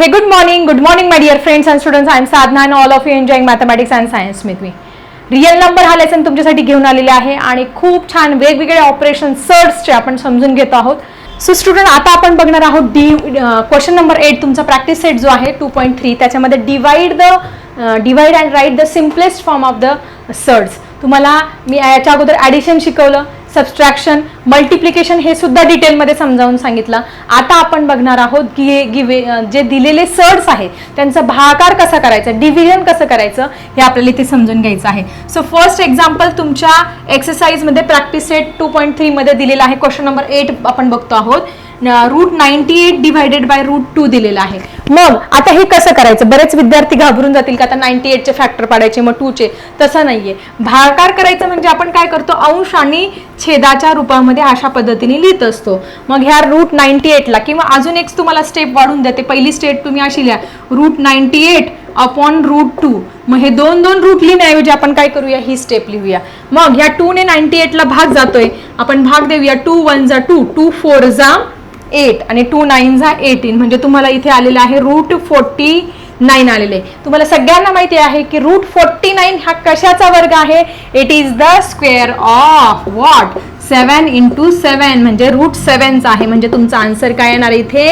Hey, good morning. Good morning, my dear friends and students. I am Sadhna and all of you enjoying mathematics and science with me. Real number हा lesson तुमच्यासाठी घेऊन आलेला आहे आणि खूप छान वेगवेगळे ऑपरेशन सर्ट्सचे आपण समजून घेतो आहोत सो स्टुडंट आता आपण बघणार आहोत डी क्वेश्चन नंबर एट तुमचा प्रॅक्टिस सेट जो आहे टू पॉईंट थ्री त्याच्यामध्ये divide the divide and write the simplest form of the surds तुम्हाला मी याच्या अगोदर ॲडिशन शिकवलं सबस्ट्रॅक्शन मल्टिप्लिकेशन हे सुद्धा डिटेलमध्ये समजावून सांगितलं. आता आपण बघणार आहोत की गिवे जे दिलेले सर्ट्स आहेत त्यांचा भागाकार कसा करायचा डिव्हिजन कसं करायचं हे आपल्याला इथे समजून घ्यायचं आहे. सो फर्स्ट एक्झाम्पल तुमच्या एक्सरसाइजमध्ये प्रॅक्टिस सेट टू पॉईंट थ्रीमध्ये दिलेला आहे. क्वेश्चन नंबर एट आपण बघतो आहोत. Root ninety eight divided by root two दिलेला आहे. मग आता हे कसं करायचं? बरेच विद्यार्थी घाबरून जातील का? आता नाईन्टी एटचे फॅक्टर पाडायचे मग टूचे तसं नाहीये. भागाकार करायचं म्हणजे आपण काय करतो? अंश आणि छेदाच्या रूपामध्ये अशा पद्धतीने लिहित असतो. मग ह्या रूट नाईन्टी एटला किंवा अजून एक तुम्हाला स्टेप वाढून देते पहिली स्टेप तुम्ही अशी लिहा. Root ninety eight upon root two मग हे दोन दोन रूट लिहिण्याऐवजी आपण काय करूया? ही स्टेप लिहूया. मग ह्या टू ने नाईन्टी एटला भाग जातोय. आपण भाग देऊया. टू वन जा टू टू फोर जा एट आणि टू नाईन झा एटीन म्हणजे तुम्हाला इथे आलेलं आहे रूट फोर्टी नाईन आलेले. तुम्हाला सगळ्यांना माहिती आहे की रूट फोर्टी नाईन हा कशाचा वर्ग आहे? It is the square of what seven into seven म्हणजे रूट सेवनचा आहे. म्हणजे तुमचा आन्सर काय येणार इथे?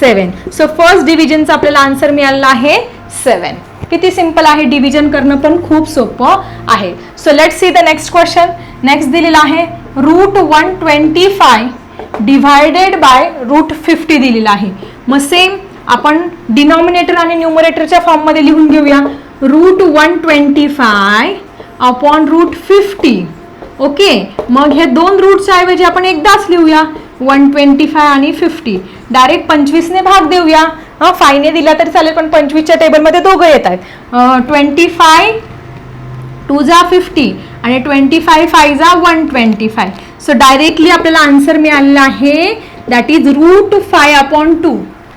सेवन सो फर्स्ट डिव्हिजनचा आपल्याला आन्सर मिळालेला आहे सेवन किती सिंपल आहे? डिव्हिजन करणं पण खूप सोपं आहे. So let see the next question next दिलेला आहे root one twenty five divided by root fifty दिलेला आहे. मग सेम आपण डिनॉमिनेटर आणि न्यूमरेटरच्या फॉर्ममध्ये लिहून घेऊया. Root one twenty five upon root fifty okay मग हे दोन रूटच्या ऐवजी आपण एकदाच लिहूया. वन ट्वेंटी फाय आणि फिफ्टी डायरेक्ट पंचवीसने भाग देऊया. हां फायने दिला तरी चालेल पण पंचवीसच्या टेबलमध्ये दोघं येत आहेत. ट्वेंटी फाय टू जा फिफ्टी आणि ट्वेंटी फाय फाय जा one twenty five so directly आपल्याला आन्सर मिळालेला आहे. That is root five upon two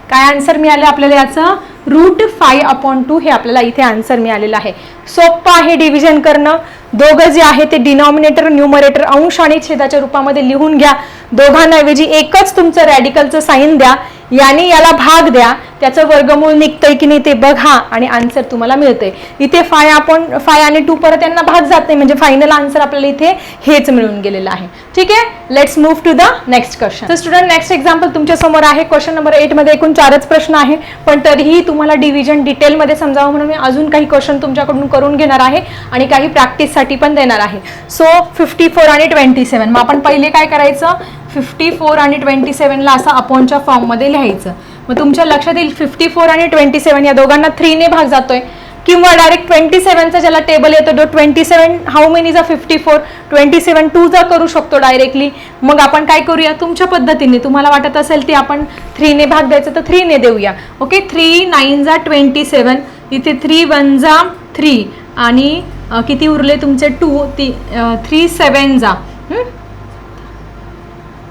काय आन्सर मिळालं आपल्याला याचं? रूट फाय अपॉन टू हे आपल्याला इथे आन्सर मिळालेलं आहे. सोपं आहे डिव्हिजन करणं. दोघं जे आहे ते डिनॉमिनेटर न्यूमरेटर अंश आणि छेदाच्या रूपामध्ये लिहून घ्या. दोघांऐवजी एकच तुमचं रॅडिकलचं साईन द्या. याने याला भाग द्या. त्याचं वर्गमूळ निघतंय की नाही ते बघा आणि आन्सर तुम्हाला मिळतंय. इथे फाय आपण फाय आणि टू परत यांना भाग जात नाही. म्हणजे फायनल आन्सर आपल्याला इथे हेच मिळून गेलेलं आहे. ठीक आहे? Let's move to the next question तर स्टुडंट नेक्स्ट एक्झाम्पल तुमच्यासमोर आहे. क्वेश्चन नंबर एटमध्ये एकूण चारच प्रश्न आहे. पण तरीही तुम्हाला डिव्हिजन डिटेलमध्ये समजावं म्हणून मी अजून काही क्वेश्चन तुमच्याकडून करून घेणार आहे आणि काही प्रॅक्टिससाठी पण देणार आहे. सो फिफ्टी फोर आणि ट्वेंटी सेवन मग आपण पहिले काय करायचं? फिफ्टी फोर आणि ट्वेंटी सेवनला असं अपॉनच्या फॉर्ममध्ये लिहायचं. मग तुमच्या लक्षात येईल फिफ्टी फोर आणि ट्वेंटी सेवन या दोघांना थ्रीने भाग जातोय. किंवा डायरेक्ट ट्वेंटी सेवनचा ज्याला टेबल येतो तो ट्वेंटी सेवन हाऊ मेनी जा फिफ्टी फोर ट्वेंटी सेवन टूचा करू शकतो डायरेक्टली मग आपण काय करूया? तुमच्या पद्धतीने. तुम्हाला वाटत असेल ती आपण थ्रीने भाग द्यायचं तर थ्रीने देऊया. ओके थ्री नाईन जा ट्वेंटी सेवन इथे थ्री वन जा थ्री आणि किती उरले तुमचे? टू ती थ्री सेवन जा.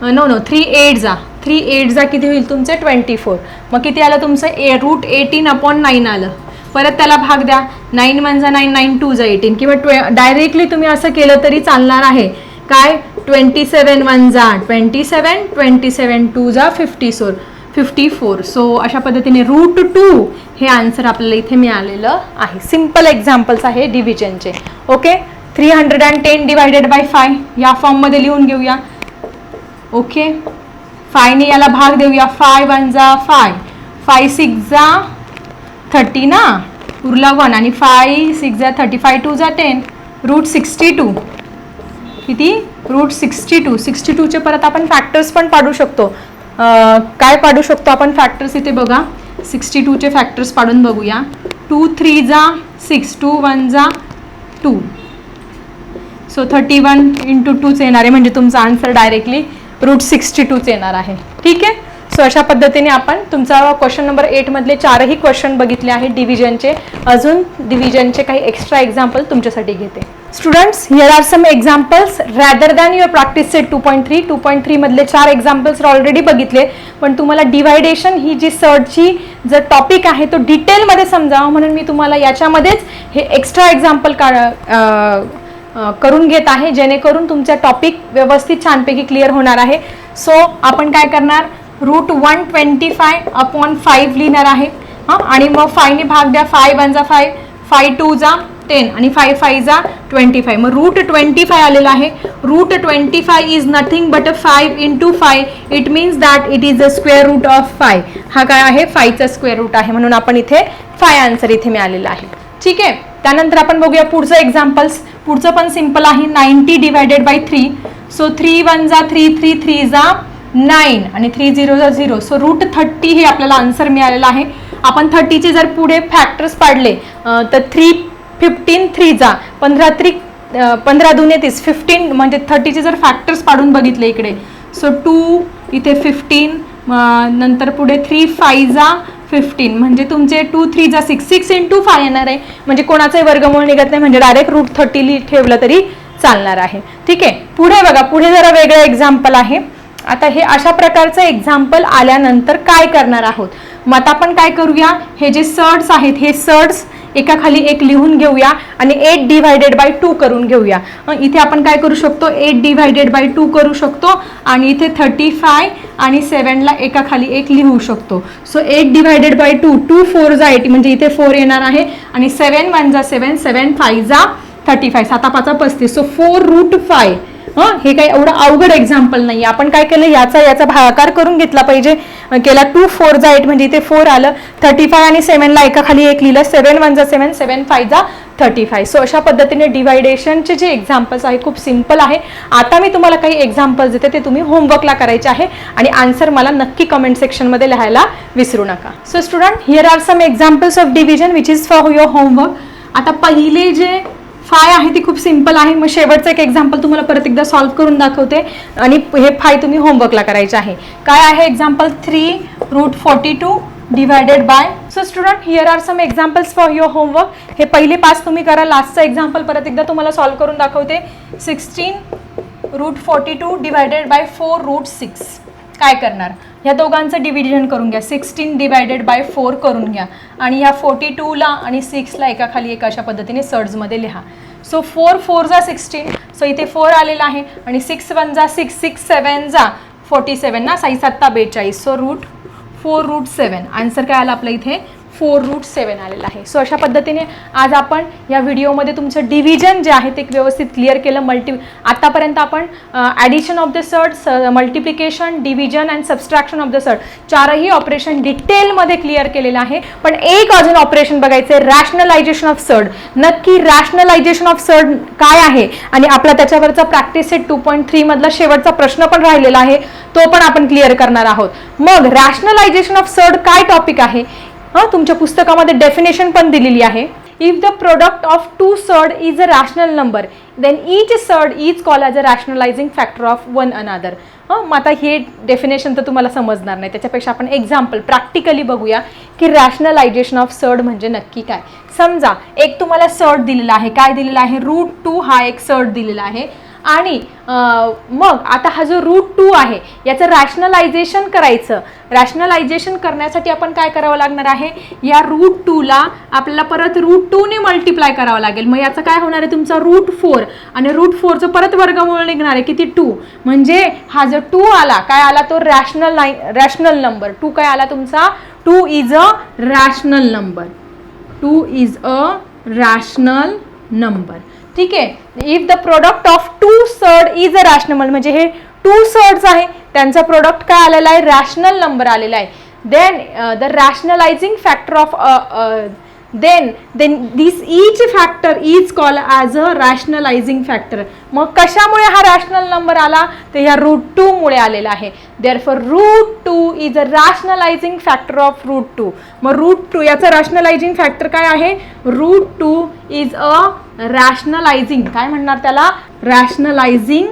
नो नो थ्री एट जा थ्री एट जा किती होईल तुमचे? ट्वेंटी फोर मग किती आलं तुमचं? A root eighteen upon nine आलं. परत त्याला भाग द्या. नाईन वन जा नाईन नाईन टू जा एटीन किंवा ट्वे डायरेक्टली तुम्ही असं केलं तरी चालणार आहे. काय? ट्वेंटी सेवन वन जा. Twenty seven twenty seven two जा फिफ्टी सोर फिफ्टी फोर सो अशा पद्धतीने रूट टू हे आन्सर आपल्याला इथे मिळालेलं आहे. सिंपल एक्झाम्पल्स आहे डिव्हिजनचे okay three hundred and ten divided by five या फॉर्ममध्ये लिहून घेऊया. ओके? फायने याला भाग देऊया. फाय वन जा फाय फाय सिक्स जा थर्टी ना? उरला वन आणि फाय सिक्स जा थर्टी फाय टू जा टेन रूट सिक्स्टी टू किती? रूट सिक्स्टी टू सिक्स्टी टूचे परत आपण फॅक्टर्स पण पाडू शकतो. काय पाडू शकतो आपण फॅक्टर्स इथे बघा? सिक्स्टी टूचे फॅक्टर्स पाडून बघूया. टू थ्री जा सिक्स टू वन जा two so thirty one into टूच येणार आहे म्हणजे तुमचा आन्सर डायरेक्टली रूट सिक्स्टी टूच येणार आहे. ठीक आहे? सो अशा पद्धतीने आपण तुमचा क्वेश्चन नंबर एटमधले चारही क्वेश्चन बघितले आहेत डिव्हिजनचे अजून डिव्हिजनचे काही एक्स्ट्रा एक्झाम्पल तुमच्यासाठी घेते. Students here are some examples rather than your practice set two point three two point थ्रीमधले चार एक्झाम्पल्स ऑलरेडी बघितले. पण तुम्हाला डिवायडेशन ही जी सर्टची जर टॉपिक आहे तो डिटेलमध्ये समजावा म्हणून मी तुम्हाला याच्यामध्येच हे एक्स्ट्रा एक्झाम्पल का करून घेत आहे जेणेकरून तुमचा टॉपिक व्यवस्थित छानपैकी क्लिअर होणार आहे. सो आपण काय करणार? Root one twenty five upon five लिहिणार आहे. हां आणि मग फायने भाग द्या. फाय वनचा फाय फाय टू जा टेन आणि फाय फाय जा ट्वेंटी फाय मग रूट ट्वेंटी फाय आलेला आहे. Root twenty five is nothing but a five into five it means that it is a square root of five हा काय आहे? फायचा square root आहे. म्हणून आपण इथे फाय आन्सर इथे मिळालेला आहे. ठीक आहे. त्यानंतर आपण बघूया पुढचं एक्झाम्पल्स पुढचं पण सिंपल आहे. Ninety divided by three so three one जा थ्री थ्री थ्री जा नाईन आणि थ्री झिरो जा झिरो सो रूट थर्टी हे आपल्याला आन्सर मिळालेलं आहे. आपण थर्टीचे जर पुढे फॅक्टर्स पाडले तर थ्री फिफ्टीन थ्री जा. पंधरा थ्री पंधरा दोन तीस फिफ्टीन म्हणजे थर्टीचे जर फॅक्टर्स पाडून बघितले इकडे. सो टू इथे फिफ्टीन नंतर पुढे थ्री फाय जा. फिफ्टीन म्हणजे तुमचे टू थ्री जा सिक्स सिक्स इंटू फाय येणार आहे. म्हणजे कोणाचाही वर्गमूळ निघत नाही. म्हणजे डायरेक्ट रूट थर्टी ठेवलं तरी चालणार आहे. ठीक आहे? पुढे बघा. पुढे जरा वेगळं एक्झाम्पल आहे. आता हे अशा प्रकारचं एक्झाम्पल आल्यानंतर काय करणार आहोत? मग आता आपण काय करूया? हे जे सर्ड्स आहेत हे सर्ड्स एका खाली एक लिहून घेऊया आणि एट डिव्हायडेड बाय टू करून घेऊया. इथे आपण काय करू शकतो? एट डिव्हायडेड बाय टू करू शकतो आणि इथे थर्टी फाय आणि सेवनला एका खाली एक लिहू शकतो. So eight divided by two two four जा एट म्हणजे इथे फोर येणार आहे आणि सेवन वन जा सेवन सेवन फाय जा थर्टी फाय साता पाचा पस्तीस. सो फोर रूट फाय हं हे काही एवढं अवघड एक्झाम्पल नाही आपण काय केलं? याचा याचा भागाकार करून घेतला पाहिजे. केला. टू फोर जा एट म्हणजे इथे फोर आलं. थर्टी फाय आणि सेव्हनला एका खाली एक लिहिलं. सेवन वन जा सेवन सेवन फाय जा थर्टी फाय सो अशा पद्धतीने डिवायडेशनचे जे एक्झाम्पल्स आहे खूप सिंपल आहे. आता मी तुम्हाला काही एक्झाम्पल्स देते ते तुम्ही होमवर्कला करायचे आहे. आणि आन्सर मला नक्की कमेंट सेक्शनमध्ये लिहायला विसरू नका. So student here are some examples of division which is for your homework आता पहिले जे फाय आहे ती खूप सिंपल आहे. मग शेवटचं एक एक्झाम्पल तुम्हाला परत एकदा सॉल्व्ह करून दाखवते. आणि हे फाय तुम्ही होमवर्कला करायचे आहे. काय आहे example three root forty two divided by so student here are some examples for your homework हे पहिले पाच तुम्ही करा. लास्टचं एक्झाम्पल परत एकदा तुम्हाला सॉल्व्ह करून दाखवते. Sixteen root forty two divided by four root six काय करणार? ह्या दोघांचं डिव्हिजन करून घ्या. सिक्स्टीन डिवायडेड बाय फोर करून घ्या. आणि ह्या फोर्टी टूला आणि सिक्सला एका खाली एक अशा पद्धतीने सर्ड्समध्ये लिहा. सो फोर फोर जा सिक्स्टीन सो इथे फोर आलेला आहे. आणि सिक्स वन जा सिक्स सिक्स सेवन जा फोर्टी सेवन ना साई सत्ता बेचाळीस. So root four root seven answer काय आला आपल्या इथे? फोर रूट सेवन आलेलं आहे. सो अशा पद्धतीने आज आपण या व्हिडिओमध्ये तुमचं डिव्हिजन जे आहे ते व्यवस्थित क्लिअर केलं. मल्टी आतापर्यंत आपण addition of the surd multiplication division and subtraction of the surd चारही ऑपरेशन डिटेलमध्ये क्लिअर केलेलं आहे. पण एक अजून ऑपरेशन बघायचं आहे रॅशनलायझेशन ऑफ सर्ड नक्की रॅशनलायझेशन ऑफ सर्ड काय आहे? आणि आपला त्याच्यावरचा प्रॅक्टिस सेट टू पॉईंट थ्रीमधला शेवटचा प्रश्न पण राहिलेला आहे. तो पण आपण क्लिअर करणार आहोत. मग रॅशनलायझेशन ऑफ सर्ड काय टॉपिक आहे? हां तुमच्या पुस्तकामध्ये डेफिनेशन पण दिलेली आहे. If the product of two surd is a rational number then each surd is call as a rationalizing factor of one another हां मग आता हे डेफिनेशन तर तुम्हाला समजणार नाही. त्याच्यापेक्षा आपण एक्झाम्पल प्रॅक्टिकली बघूया की रॅशनलायझेशन ऑफ सर्ड म्हणजे नक्की काय. समजा एक तुम्हाला सर्ड दिलेला आहे. काय दिलेला आहे? रूट टू हा एक सर्ड दिलेला आहे. आणि मग आता हा जो रूट टू आहे याचं रॅशनलायझेशन करायचं. रॅशनलायझेशन करण्यासाठी आपण काय करावं लागणार आहे? या रूट टूला आपल्याला परत रूट टूने मल्टिप्लाय करावं लागेल. मग याचं काय होणार आहे तुमचा? रूट फोर आणि रूट फोरचं परत वर्गमूळ निघणार आहे. किती? टू म्हणजे हा जो टू आला काय आला तो? रॅशनल लाय रॅशनल नंबर टू काय आला तुमचा? Two is a rational number two is a rational number ठीक आहे? If the product of surd is a rational म्हणजे हे टू सर्ड्स आहे त्यांचा प्रोडक्ट काय आलेला आहे? रॅशनल नंबर आलेला आहे. Then the rationalizing factor of then then this each factor is call as a rationalizing factor मग कशामुळे हा रॅशनल नंबर आला? तर ह्या रूट टू मुळे आलेला आहे. Therefore root two is a rationalizing factor of root two मग रूट टू याचं रॅशनलायझिंग फॅक्टर काय आहे? Root two is a rationalizing काय म्हणणार त्याला? रॅशनलायझिंग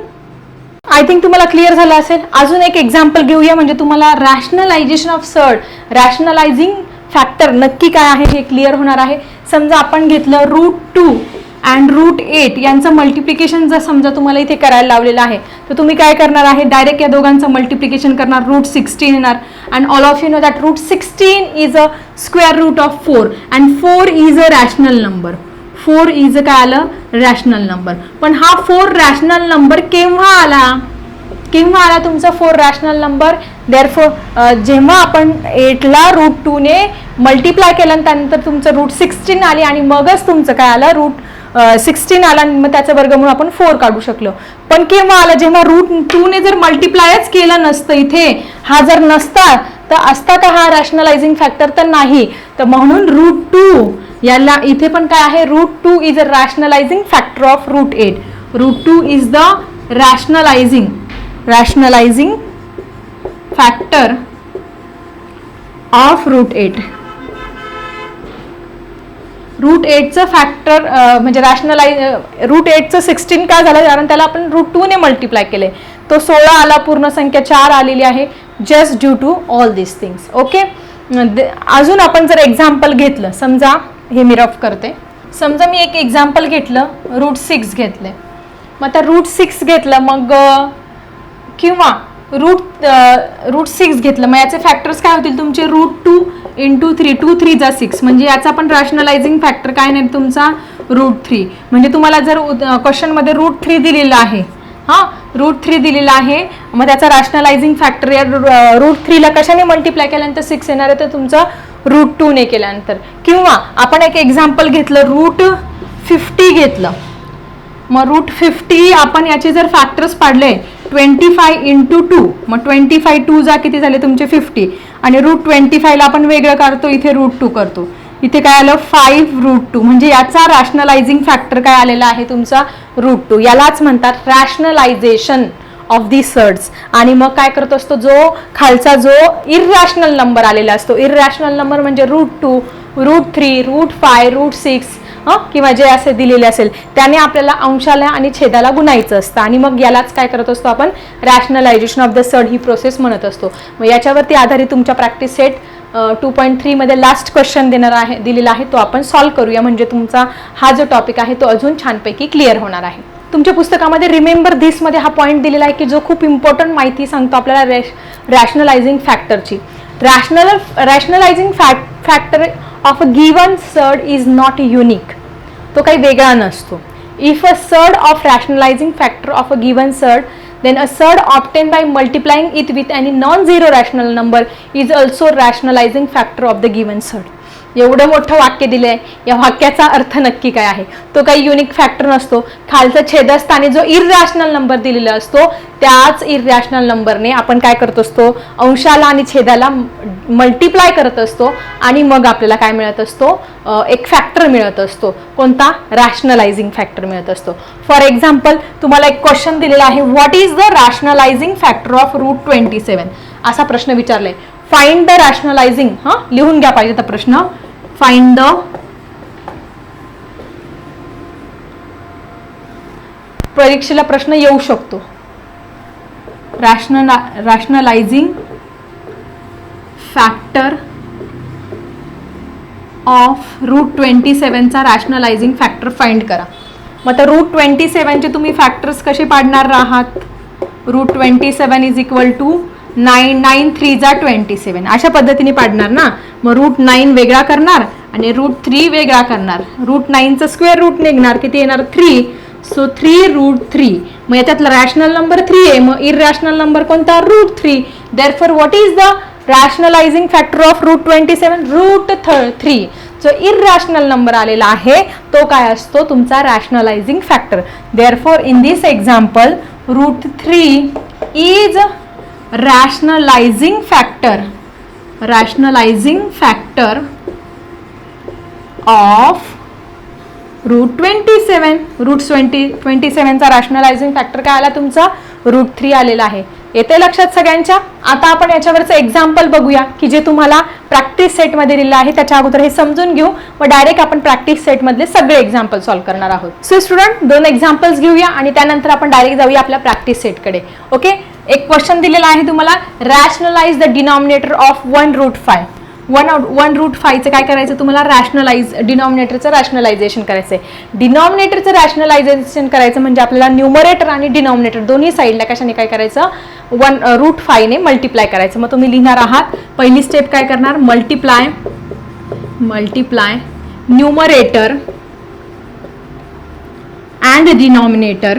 आय थिंक तुम्हाला क्लिअर झालं असेल? अजून एक एक्झाम्पल घेऊया म्हणजे तुम्हाला rationalization of surd rationalizing factor नक्की काय आहे हे क्लिअर होणार आहे. समजा आपण घेतलं root two and root eight यांचं मल्टिप्लिकेशन जर समजा तुम्हाला इथे करायला लावलेलं आहे तर तुम्ही काय करणार आहे? डायरेक्ट या दोघांचं मल्टिप्लिकेशन करणार रूट सिक्स्टीन येणार. And all of you know that root sixteen is a square root of four and four is a rational number four is काय आलं? रॅशनल नंबर पण हा फोर रॅशनल नंबर केव्हा आला? किंवा आला तुमचा four rational number. There four जेव्हा आपण एटला रूट टूने मल्टिप्लाय केलं आणि त्यानंतर तुमचं रूट सिक्स्टीन आली आणि मगच तुमचं काय आलं? रूट सिक्स्टीन आला मग त्याचं वर्ग म्हणून आपण फोर काढू शकलो. पण केव्हा आला? जेव्हा रूट टूने जर मल्टिप्लायच केलं नसतं इथे हा जर नसता तर असता का हा रॅशनलायझिंग फॅक्टर तर नाही. तर म्हणून रूट टू याला इथे पण काय आहे? Root two is a rationalizing factor of root eight root two is the rationalizing rationalizing factor of root eight root एटचं factor म्हणजे रॅशनलाइज रूट एटचं सिक्स्टीन काय झालं? कारण त्याला आपण रूट टूने मल्टिप्लाय केले. तो सोळा आला पूर्ण संख्या चार आलेली आहे just due to all this things okay अजून आपण जर एक्झाम्पल घेतलं समजा हे मी रफ करते. समजा मी एक एक्झाम्पल घेतलं रूट सिक्स घेतले. मग आता रूट सिक्स घेतलं मग किंवा रूट रूट सिक्स घेतलं. मग याचे फॅक्टर्स काय होतील तुमचे? Root two into three two three जा सिक्स म्हणजे याचा पण रॅशनलायझिंग फॅक्टर काय नाही तुमचा? रूट थ्री म्हणजे तुम्हाला जर क्वेश्चनमध्ये रूट थ्री दिलेलं आहे हां? रूट थ्री दिलेला आहे मग त्याचा रॅशनलायझिंग फॅक्टर या रूट थ्रीला कशाने मल्टिप्लाय केल्यानंतर सिक्स येणार आहे? तर तुमचा रूट टूने केल्यानंतर. किंवा आपण एक एक्झाम्पल घेतलं रूट फिफ्टी घेतलं. मग रूट फिफ्टी आपण याचे जर फॅक्टर्स पाडले ट्वेंटी फाय इंटू टू मग ट्वेंटी फाय टू जा किती झाले तुमचे फिफ्टी आणि रूट ट्वेंटी फायला आपण वेगळं करतो इथे रूट टू करतो. इथे काय आलं? फाईव्ह रूट टू म्हणजे याचा रॅशनलायझिंग फॅक्टर काय आलेला आहे तुमचा? रूट टू यालाच म्हणतात रॅशनलायझेशन ऑफ दी सर्ड्स आणि मग काय करत असतो? जो खालचा जो इररॅशनल नंबर आलेला असतो. इररॅशनल नंबर म्हणजे root two root three root five root six हं? किंवा जे असे दिलेले असेल त्याने आपल्याला अंशाला आणि छेदाला गुणायचं असतं. आणि मग यालाच काय करत असतो आपण? रॅशनलायझेशन ऑफ द सड ही प्रोसेस म्हणत असतो. मग याच्यावरती आधारित तुमच्या प्रॅक्टिस सेट टू पॉईंट थ्रीमध्ये लास्ट क्वेश्चन देणार आहे दिलेला आहे तो आपण सॉल्व्ह करूया. म्हणजे तुमचा हा जो टॉपिक आहे तो अजून छानपैकी क्लिअर होणार आहे. तुमच्या पुस्तकामध्ये रिमेंबर धिसमध्ये हा पॉईंट दिलेला आहे की जो खूप इम्पॉर्टंट माहिती सांगतो आपल्याला rash rationalising फॅक्टरची rational rationalizing fact factor of a given surd is not unique तो काही वेगळा नसतो. If a surd of rationalizing factor of a given surd then a surd obtain by multiplying it with any non zero rational number is also rationalizing factor of the given surd एवढं मोठं वाक्य दिलं आहे या वाक्याचा अर्थ नक्की काय आहे? तो काही युनिक फॅक्टर नसतो. खालचं छेदस्थानी जो इरॅशनल नंबर दिलेला असतो त्याच इरॅशनल नंबरने आपण काय करत असतो? अंशाला आणि छेदाला मल्टिप्लाय करत असतो आणि मग आपल्याला काय मिळत असतो? एक फॅक्टर मिळत असतो. कोणता? रॅशनलायझिंग फॅक्टर मिळत असतो. फॉर एक्झाम्पल तुम्हाला एक क्वेश्चन दिलेला आहे what is the rationalising factor of root twenty seven असा प्रश्न विचारलाय. फाइंड द रॅशनलायझिंग हा? लिहून घ्या पाहिजे तर प्रश्न. Find द परीक्षेला प्रश्न येऊ शकतो. Rational rationalising factor of root twenty सेवनचा rationalising factor find करा. मग आता रूट ट्वेंटी सेवनचे तुम्ही फॅक्टर्स कसे पाडणार आहात? Root twenty seven is equal to nine nine थ्रीचा twenty seven. अशा पद्धतीने पाडणार ना. मग रूट नाईन वेगळा करणार आणि रूट थ्री वेगळा करणार. रूट नाईनचं स्क्वेअर रूट निघणार. किती येणार? Three. So three root three. मग याच्यातला रॅशनल नंबर थ्री आहे. मग इररॅशनल नंबर कोणता? Root three. Therefore what is the rationalising factor of root twenty seven root three जो इररॅशनल नंबर आलेला आहे तो काय असतो? तुमचा rationalising factor therefore in this example root three is rationalising factor rationalising factor of root twenty seven root twenty twenty सेवनचा rationalising factor काय आला तुमचा? रूट थ्री आलेला आहे. येते लक्षात सगळ्यांच्या? आता आपण याच्यावरचं एक्झाम्पल बघूया की जे तुम्हाला प्रॅक्टिस सेटमध्ये दिलेलं आहे त्याच्या अगोदर हे समजून घेऊ. व डायरेक्ट आपण प्रॅक्टिस सेटमधले सगळे एक्झाम्पल सॉल्व्ह करणार आहोत. सो स्टुडंट दोन एक्झाम्पल्स घेऊया आणि त्यानंतर आपण डायरेक्ट जाऊया आपल्या प्रॅक्टिस सेटकडे ओके एक क्वेश्चन दिलेला आहे तुम्हाला. Rationalise the denominator of one root five one out one root फायचं काय करायचं तुम्हाला? रॅशनलाइज डिनॉमिनेटरचं रॅशनलायझेशन करायचं आहे डिनॉमिनेटरचं रॅशनलायझेशन करायचं म्हणजे आपल्याला न्युमरेटर आणि डिनॉमिनेटर दोन्ही साईडला कशाने काय करायचं? वन रूट फायने मल्टिप्लाय करायचं. मग तुम्ही लिहिणार आहात पहिली स्टेप काय करणार? Multiply multiply numerator and denominator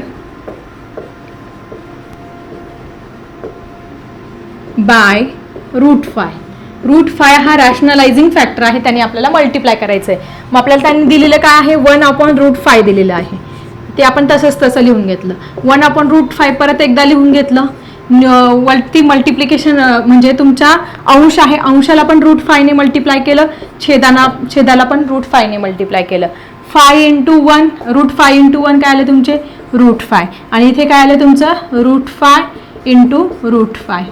by root five. Root five हा रॅशनलायझिंग फॅक्टर आहे त्याने आपल्याला मल्टिप्लाय करायचं आहे मग आपल्याला त्यांनी दिलेलं काय आहे? वन अपॉन रूट फाय दिलेलं आहे. ते आपण तसंच तसं लिहून घेतलं. वन अपॉन रूट फाय परत एकदा लिहून घेतलं. वरती मल्टिप्लिकेशन म्हणजे तुमच्या अंश आहे अंशाला पण रूट फायने मल्टिप्लाय केलं. छेदाना छेदाला पण रूट फायने मल्टिप्लाय केलं. Five into one root five into one काय आलं तुमचे? रूट फाय आणि इथे काय आलं तुमचं? Root five into root five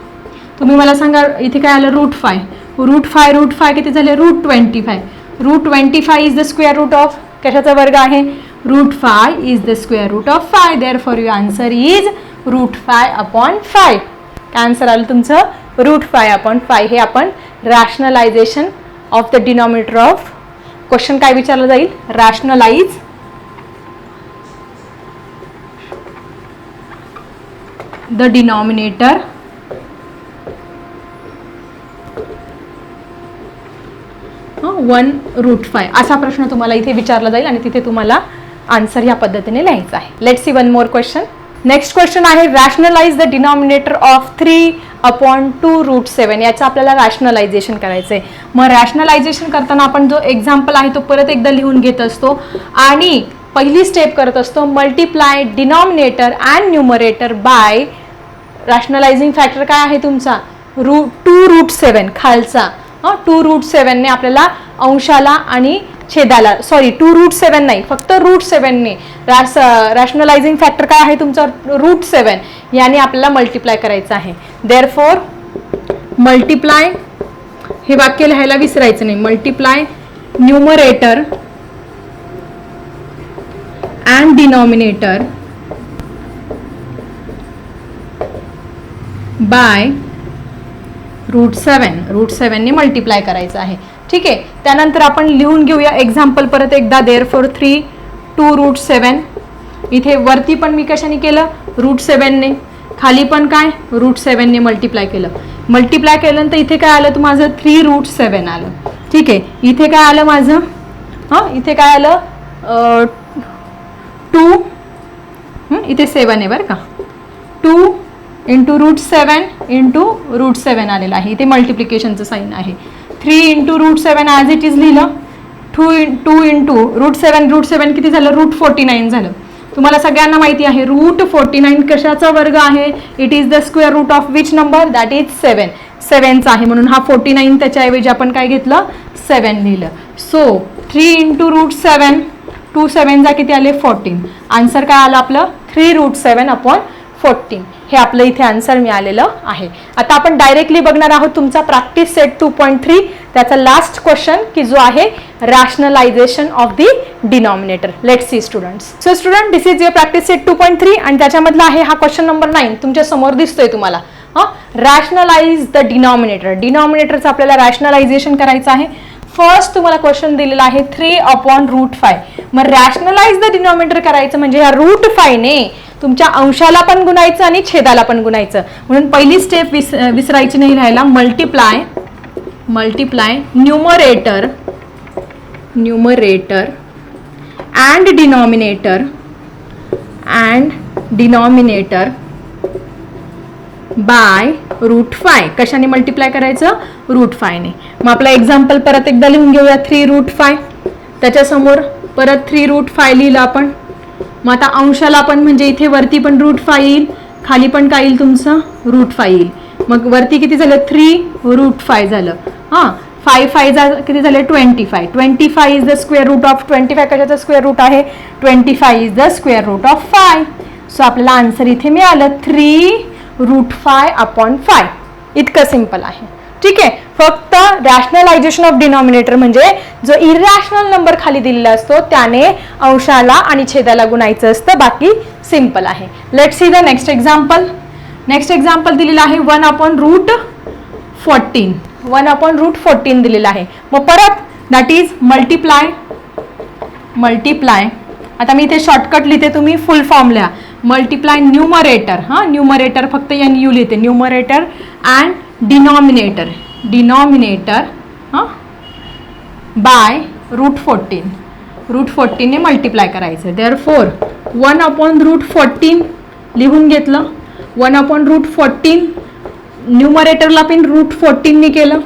तुम्ही मला सांगा इथे काय आलं? Root five root five root five किती झाले? Root twenty five root twenty five is the square root of कशाचा वर्ग आहे? Root five is the square root of five therefore you answer is root five upon five काय answer आलं तुमचं? Root five upon five हे आपण rationalisation of the denominator of question काय विचारलं जाईल? Rationalise the denominator one root five असा प्रश्न तुम्हाला इथे विचारला जाईल आणि तिथे तुम्हाला आन्सर या पद्धतीने लिहायचा आहे. Let see one more question next question आहे rationalise the denominator of three upon two root seven याचं आपल्याला रॅशनलायझेशन करायचं आहे मग रॅशनलायझेशन करताना आपण जो एक्झाम्पल आहे तो परत एकदा लिहून घेत असतो आणि पहिली स्टेप करत असतो multiply denominator and numerator by rationalising factor काय आहे तुमचा? रू टू रूट सेवन खालचा. हां टू रूट सेवनने आपल्याला अंशाला आणि छेदाला सॉरी टू रूट सेवन नाही फक्त रूट सेवनने रॅस रॅशनलायझिंग फॅक्टर काय आहे तुमचा रूट सेवन याने आपल्याला मल्टिप्लाय करायचं आहे. देअर फोर मल्टिप्लाय हे वाक्य लिहायला विसरायचं नाही. Multiply numerator and denominator by root seven root सेवनने multiply करायचं आहे. ठीक आहे? त्यानंतर आपण लिहून घेऊया एक्झाम्पल परत एकदा. Therefore three two root seven इथे वरती पण मी कशाने केलं? रूट सेवनने खाली पण काय? रूट सेवनने मल्टिप्लाय केलं. मल्टिप्लाय केल्यानंतर इथे काय आलं तर माझं थ्री रूट सेवन आलं. ठीक आहे? इथे काय आलं माझं? हां? इथे काय आलं? टू इथे सेवन आहे बरं का. Two into root seven into root seven आलेलं आहे. इथे मल्टिप्लिकेशनचं साईन आहे. Three into root seven as it is लिहिलं. Two in two into root seven root seven किती झालं? रूट फोर्टी नाईन झालं. तुम्हाला सगळ्यांना माहिती आहे रूट फोर्टी नाईन कशाचा वर्ग आहे? It is the square root of which number that is seven सेवनचा आहे म्हणून हा फोर्टी नाईन त्याच्याऐवजी आपण काय घेतलं? सेवन लिहिलं. So three into root seven two सेवनचा किती आले? फोर्टीन आन्सर काय आलं आपलं? Three root seven upon fourteen हे आपलं इथे आन्सर मिळालेलं आहे. आता आपण डायरेक्टली बघणार आहोत तुमचा practice set two point three त्याचा लास्ट क्वेश्चन की जो आहे rationalisation of the denominator let see students so student this is your practice set two point three आणि त्याच्यामधला आहे हा क्वेश्चन नंबर नाईन तुमच्यासमोर दिसतोय तुम्हाला. हां? रॅशनलाइज द डिनॉमिनेटर डिनॉमिनेटरचं आपल्याला रॅशनलायझेशन करायचं आहे. फर्स्ट तुम्हाला क्वेश्चन दिलेला आहे थ्री अपॉन रूट फाय मग रॅशनलाइज द डिनॉमिनेटर करायचं म्हणजे ह्या रूट फायने तुमच्या अंशाला पण गुणायचं आणि छेदाला पण गुणायचं. म्हणून पहिली स्टेप विस विसरायची नाही राहायला. Multiply multiply numerator numerator and denominator and denominator by root five कशाने मल्टिप्लाय करायचं? रूट फायने मग आपला एक्झाम्पल परत एकदा लिहून घेऊया. थ्री रूट फाय त्याच्यासमोर परत थ्री रूट फाय लिहिलं आपण. मग आता अंशाला पण म्हणजे इथे वरती पण रूट फाय येईल खाली पण काय येईल तुमचं? रूट फाय येईल मग वरती किती झालं? थ्री रूट फाय झालं. हां फाय फाय जा किती झाले? Twenty five twenty five is the square root of twenty five कशाचं स्क्वेअर रूट आहे? Twenty five is the square root of five so आपल्याला आन्सर इथे मिळालं. Three root five upon five इतकं सिंपल आहे. ठीक आहे? फक्त रॅशनलायझेशन ऑफ डिनॉमिनेटर म्हणजे जो इरॅशनल नंबर खाली दिलेला असतो त्याने अंशाला आणि छेदाला गुणायचं असतं. बाकी सिंपल आहे. Let see the next example next example दिलेलं आहे one upon root fourteen one upon root fourteen दिलेलं आहे. मग परत दॅट इज मल्टिप्लाय मल्टिप्लाय आता मी इथे शॉर्टकट लिहिते तुम्ही फुल फॉर्म लिहा. मल्टिप्लाय न्यूमरेटर हां न्यूमरेटर फक्त एन यू लिहिते. न्यूमरेटर अँड डिनॉमिनेटर डिनॉमिनेटर हां बाय रूट फोर्टीन रूट फोर्टीनने मल्टिप्लाय करायचं. Therefore one upon root fourteen लिहून घेतलं. वन अपॉन रूट फोर्टीन न्यूमरेटरला पण रूट फोर्टीनने केलं.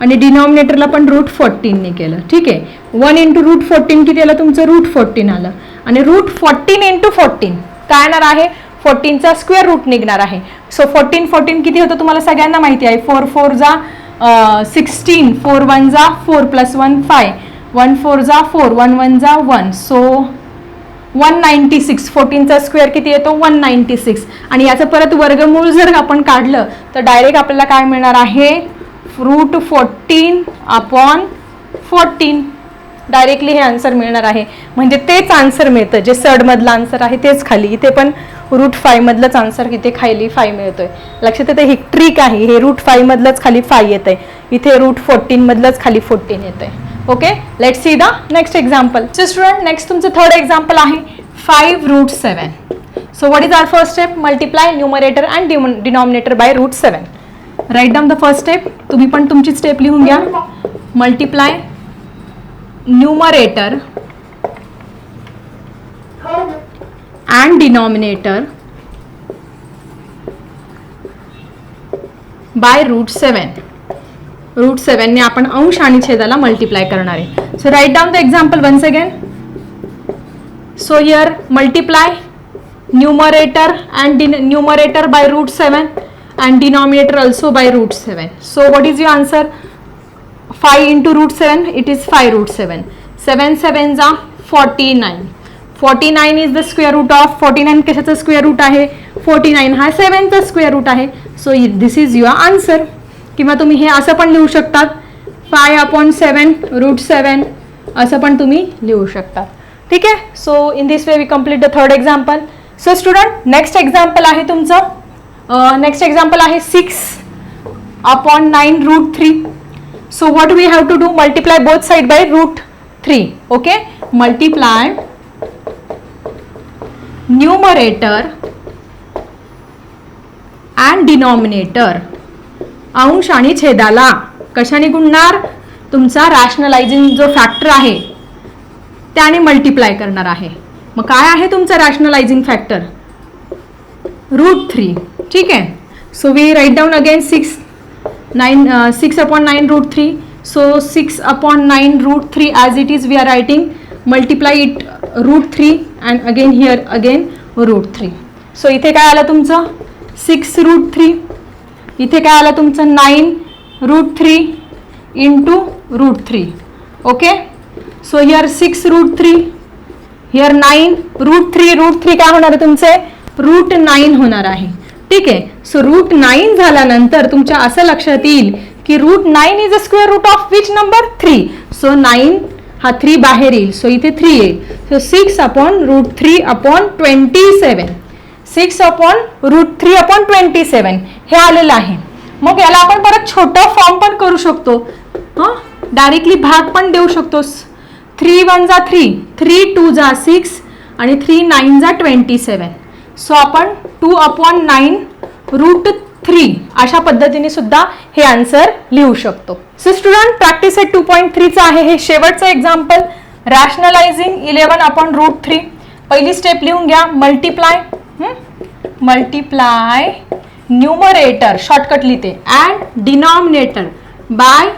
आणि डिनॉमिनेटरला पण रूट फोर्टीनने केलं. ठीक आहे? वन इंटू रूट फोर्टीन किती आलं? तुमचं रूट फोर्टीन आलं. आणि रूट फोर्टीन इंटू फोर्टीन काय येणार आहे? फोर्टीनचा स्क्वेअर रूट निघणार आहे. सो फोर्टीन फोर्टीन किती होतं तुम्हाला सगळ्यांना माहिती आहे? फोर फोर जा सिक्स्टीन फोर वन जा four plus one five one four जा फोर वन वन जा one so one ninety six फोर्टीनचा square किती येतो? वन नाईन्टी सिक्स आणि याचं परत वर्गमूळ जर आपण काढलं तर डायरेक्ट आपल्याला काय मिळणार आहे? Root fourteen upon fourteen directly हे आन्सर मिळणार आहे. म्हणजे तेच आन्सर मिळतं. जे सडमधलं आन्सर आहे तेच खाली. इथे पण रूट फायमधलंच आन्सर इथे खाली फाय मिळतोय. लक्षात येतं? ही ट्रिक आहे. हे रूट फायमधलंच खाली फाय येत आहे इथे रूट फोर्टीनमधलंच खाली फोर्टीन येत आहे okay let see the next example so student next तुमचं थर्ड एक्झाम्पल आहे. Five root seven so what is our first step multiply numerator and denominator by root seven write down the first step तुम्ही पण तुमची step लिहून घ्या. Multiply numerator and denominator by root seven root सेवनने आपण अंश आणि छेदाला मल्टिप्लाय करणार आहे. So write down the example once again so here multiply numerator and numerator by root seven and denominator also by root seven so what is your answer five into root seven it is five root seven seven seven जा forty nine forty nine is the square root of forty nine कशाचं square root आहे? Forty nine हा सेवनचा square root आहे. So this is your answer किंवा तुम्ही हे असं पण लिहू शकतात. Five upon seven root seven असं पण तुम्ही लिहू शकता ठीक आहे? So in this way we complete the third example so student next example आहे तुमचं. नेक्स्ट एक्झाम्पल आहे six upon nine root three so what we have to do? Multiply both side by root 3 okay? Multiply numerator and denominator. अंश आणि छेदाला कशाने गुणणार? तुमचा rationalising जो factor आहे त्याने मल्टिप्लाय करणार आहे. मग काय आहे तुमचा रॅशनलायझिंग फॅक्टर रूट थ्री ठीक आहे? So we write down again six nine six upon nine root three so six upon nine root three as it is we are writing multiply it root three and again here again root three so इथे काय आलं तुमचं? Six root three इथे काय आलं तुमचं? Nine root three into root three okay so here six root three here nine root three root three काय होणार आहे तुमचे? रूट नाईन होणार आहे. ठीक आहे. सो रूट नाईन झाल्यानंतर तुमच्या असं लक्षात येईल की root nine is a square root of which number three so nine हा थ्री बाहेर येईल. सो इथे थ्री येईल. So six upon root three upon twenty seven six upon root three upon twenty seven हे आलेलं आहे. मग याला आपण परत छोटं फॉर्म पण करू शकतो. हां? डायरेक्टली भाग पण देऊ शकतो थ्री वन जा थ्री थ्री टू जा सिक्स आणि थ्री नाईन जा ट्वेंटी सेवन सो आपण two upon nine root three अशा पद्धतीने सुद्धा हे आन्सर लिहू शकतो. सो स्टुडंट प्रॅक्टिस हे टू पॉईंट थ्रीचं आहे हे शेवटचं example rationalising eleven upon root three पहिली स्टेप लिहून घ्या. मल्टिप्लाय मल्टिप्लाय न्यूमरेटर शॉर्टकट लिहिते. अँड डिनॉमिनेटर बाय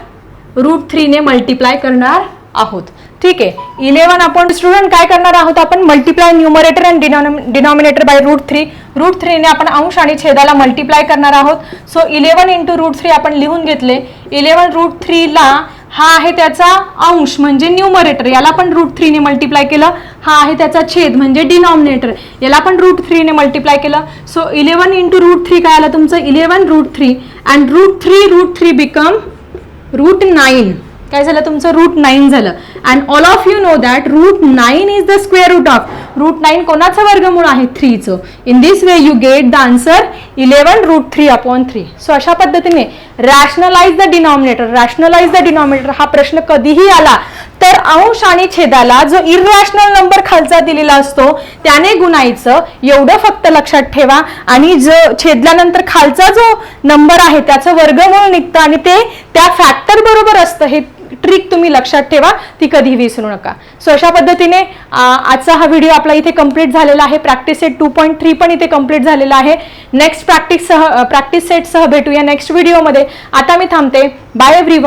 रूट थ्रीने मल्टिप्लाय करणार आहोत. ठीक आहे. इलेवन आपण स्टुडंट काय करणार आहोत? आपण multiply numerator and denominator by root three root थ्रीने आपण अंश आणि छेदाला मल्टिप्लाय करणार आहोत. So eleven into root three आपण लिहून घेतले. इलेवन रूट थ्रीला हा आहे त्याचा अंश म्हणजे न्यूमरेटर याला पण रूट थ्रीने मल्टिप्लाय केलं. हा आहे त्याचा छेद म्हणजे डिनॉमिनेटर याला पण रूट थ्रीने मल्टिप्लाय केलं. So eleven into root three काय आलं तुमचं? Eleven root three and root three root three become root nine काय झालं तुमचं? रूट नाईन झालं. And all of you know that root nine is the square root of root nine कोणाचं वर्गमूळ आहे? थ्रीचं. In this way you get the answer eleven root three upon three so अशा पद्धतीने rationalise the denominator rationalise the denominator हा प्रश्न कधीही आला तर अंश आणि छेदाला जो इरॅशनल नंबर खालचा दिलेला असतो त्याने गुणायचं एवढं फक्त लक्षात ठेवा. आणि जो छेदल्यानंतर खालचा जो नंबर आहे त्याचं वर्गमूळ निघतं आणि ते त्या फॅक्टर बरोबर असतं हे ट्रिक तुम्ही लक्षात ठेवा ती कधी विसरू नका. सो अशा पद्धतीने आजचा हा व्हिडिओ आपला इथे कंप्लीट झालेला आहे. Practice set two point three पण इथे कंप्लीट झालेला आहे. नेक्स्ट प्रॅक्टिस सह प्रॅक्टिस सेटसह भेटूया नेक्स्ट व्हिडिओमध्ये आता मी थांबते. Bye every